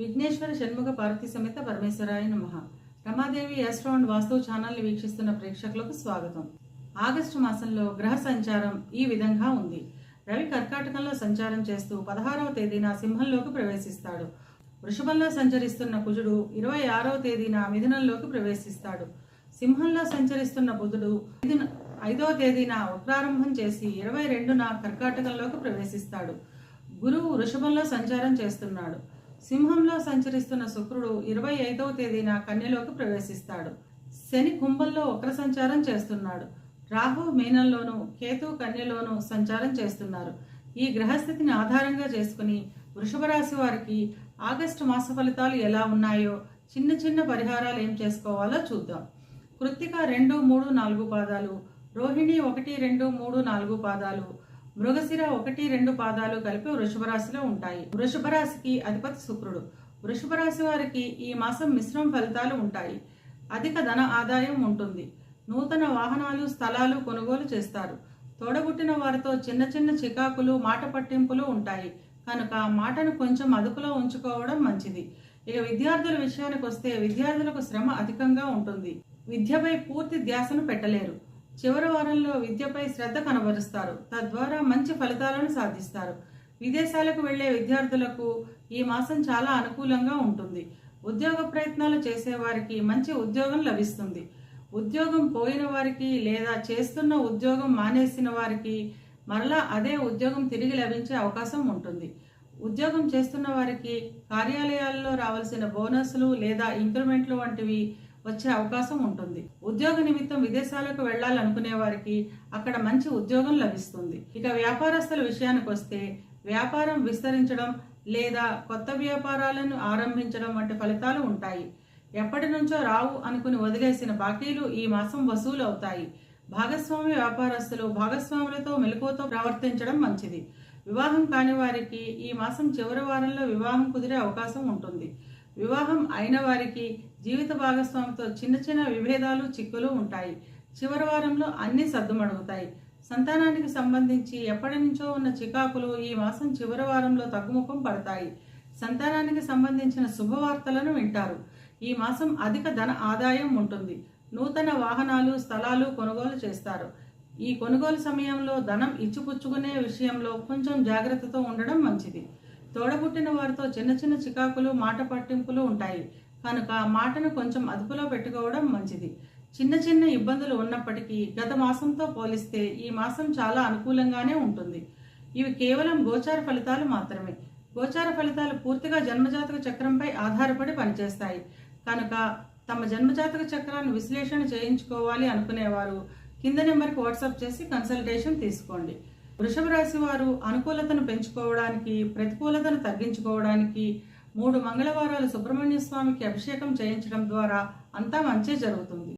విఘ్నేశ్వర షణ్ముఖ పార్వతి సమేత పరమేశ్వరాయ నమ. రమాదేవి యాస్ట్రౌండ్ వాస్తు ఛానల్ని వీక్షిస్తున్న ప్రేక్షకులకు స్వాగతం. ఆగస్టు మాసంలో గ్రహ సంచారం ఈ విధంగా ఉంది. రవి కర్కాటకంలో సంచారం చేస్తూ పదహారవ తేదీన సింహంలోకి ప్రవేశిస్తాడు. వృషభంలో సంచరిస్తున్న కుజుడు ఇరవై ఆరవ తేదీన మిథునంలోకి ప్రవేశిస్తాడు. సింహంలో సంచరిస్తున్న బుధుడు ఐదున- ఐదవ తేదీన ప్రారంభం చేసి ఇరవై రెండున కర్కాటకంలోకి ప్రవేశిస్తాడు. గురువు వృషభంలో సంచారం చేస్తున్నాడు. సింహంలో సంచరిస్తున్న శుక్రుడు ఇరవై ఐదవ తేదీన కన్యలోకి ప్రవేశిస్తాడు. శని కుంభంలో వక్ర సంచారం చేస్తున్నాడు. రాహు మీనంలోను కేతు కన్యలోను సంచారం చేస్తున్నారు. ఈ గ్రహస్థితిని ఆధారంగా చేసుకుని వృషభ రాశి వారికి ఆగస్టు మాస ఫలితాలు ఎలా ఉన్నాయో చిన్న చిన్న పరిహారాలు ఏం చేసుకోవాలో చూద్దాం. కృత్తిక రెండు మూడు నాలుగు పాదాలు రోహిణి ఒకటి రెండు మూడు నాలుగు పాదాలు మృగశిర ఒకటి రెండు పాదాలు కలిపి వృషభ రాశిలో ఉంటాయి. వృషభ రాశికి అధిపతి శుక్రుడు. వృషభ రాశి వారికి ఈ మాసం మిశ్రమ ఫలితాలు ఉంటాయి. అధిక ధన ఆదాయం ఉంటుంది. నూతన వాహనాలు స్థలాలు కొనుగోలు చేస్తారు. తోడబుట్టిన వారితో చిన్న చిన్న చికాకులు మాట పట్టింపులు ఉంటాయి. కనుక మాటను కొంచెం అదుపులో ఉంచుకోవడం మంచిది. ఇక విద్యార్థుల విషయానికి వస్తే విద్యార్థులకు శ్రమ అధికంగా ఉంటుంది. విద్యపై పూర్తి ధ్యాసను పెట్టలేరు. చివరి వారంలో విద్యపై శ్రద్ధ కనబరుస్తారు. తద్వారా మంచి ఫలితాలను సాధిస్తారు. విదేశాలకు వెళ్ళే విద్యార్థులకు ఈ మాసం చాలా అనుకూలంగా ఉంటుంది. ఉద్యోగ ప్రయత్నాలు చేసేవారికి మంచి ఉద్యోగం లభిస్తుంది. ఉద్యోగం పోయిన వారికి లేదా చేస్తున్న ఉద్యోగం మానేసిన వారికి మరలా అదే ఉద్యోగం తిరిగి లభించే అవకాశం ఉంటుంది. ఉద్యోగం చేస్తున్న వారికి కార్యాలయాల్లో రావాల్సిన బోనస్లు లేదా ఇంక్రిమెంట్లు వంటివి వచ్చే అవకాశం ఉంటుంది. ఉద్యోగ నిమిత్తం విదేశాలకు వెళ్ళాలనుకునే వారికి అక్కడ మంచి ఉద్యోగం లభిస్తుంది. ఇక వ్యాపారస్తుల విషయానికి వస్తే వ్యాపారం విస్తరించడం లేదా కొత్త వ్యాపారాలను ఆరంభించడం వంటి ఫలితాలు ఉంటాయి. ఎప్పటి నుంచో రావు అనుకుని వదిలేసిన బాకీలు ఈ మాసం వసూలు అవుతాయి భాగస్వామి వ్యాపారస్తులు భాగస్వాములతో మెలకువతో ప్రవర్తించడం మంచిది. వివాహం కాని వారికి ఈ మాసం చివరి వారంలో వివాహం కుదిరే అవకాశం ఉంటుంది. వివాహం అయిన వారికి జీవిత భాగస్వామితో చిన్న చిన్న విభేదాలు చిక్కులు ఉంటాయి. చివరి వారంలో అన్ని సర్దుమడుగుతాయి. సంతానానికి సంబంధించి ఎప్పటి నుంచో ఉన్న చికాకులు ఈ మాసం చివరి వారంలో తగ్గుముఖం పడతాయి. సంతానానికి సంబంధించిన శుభవార్తలను వింటారు. ఈ మాసం అధిక ధన ఆదాయం ఉంటుంది. నూతన వాహనాలు స్థలాలు కొనుగోలు చేస్తారు. ఈ కొనుగోలు సమయంలో ధనం ఇచ్చిపుచ్చుకునే విషయంలో కొంచెం జాగ్రత్తతో ఉండడం మంచిది. తోడబుట్టిన వారితో చిన్న చిన్న చికాకులు మాట పట్టింపులు ఉంటాయి. కనుక మాటను కొంచెం అదుపులో పెట్టుకోవడం మంచిది. చిన్న చిన్న ఇబ్బందులు ఉన్నప్పటికీ గత మాసంతో పోలిస్తే ఈ మాసం చాలా అనుకూలంగానే ఉంటుంది. ఇవి కేవలం గోచార ఫలితాలు మాత్రమే. గోచార ఫలితాలు పూర్తిగా జన్మజాతక చక్రంపై ఆధారపడి పనిచేస్తాయి. కనుక తమ జన్మజాతక చక్రాన్ని విశ్లేషణ చేయించుకోవాలి అనుకునేవారు కింద నెంబర్కి వాట్సాప్ చేసి కన్సల్టేషన్ తీసుకోండి. వృషభ రాశి వారు అనుకూలతను పెంచుకోవడానికి ప్రతికూలతను తగ్గించుకోవడానికి మూడు మంగళవారాలు సుబ్రహ్మణ్య స్వామికి అభిషేకం చేయించడం ద్వారా అంతా మంచి జరుగుతుంది.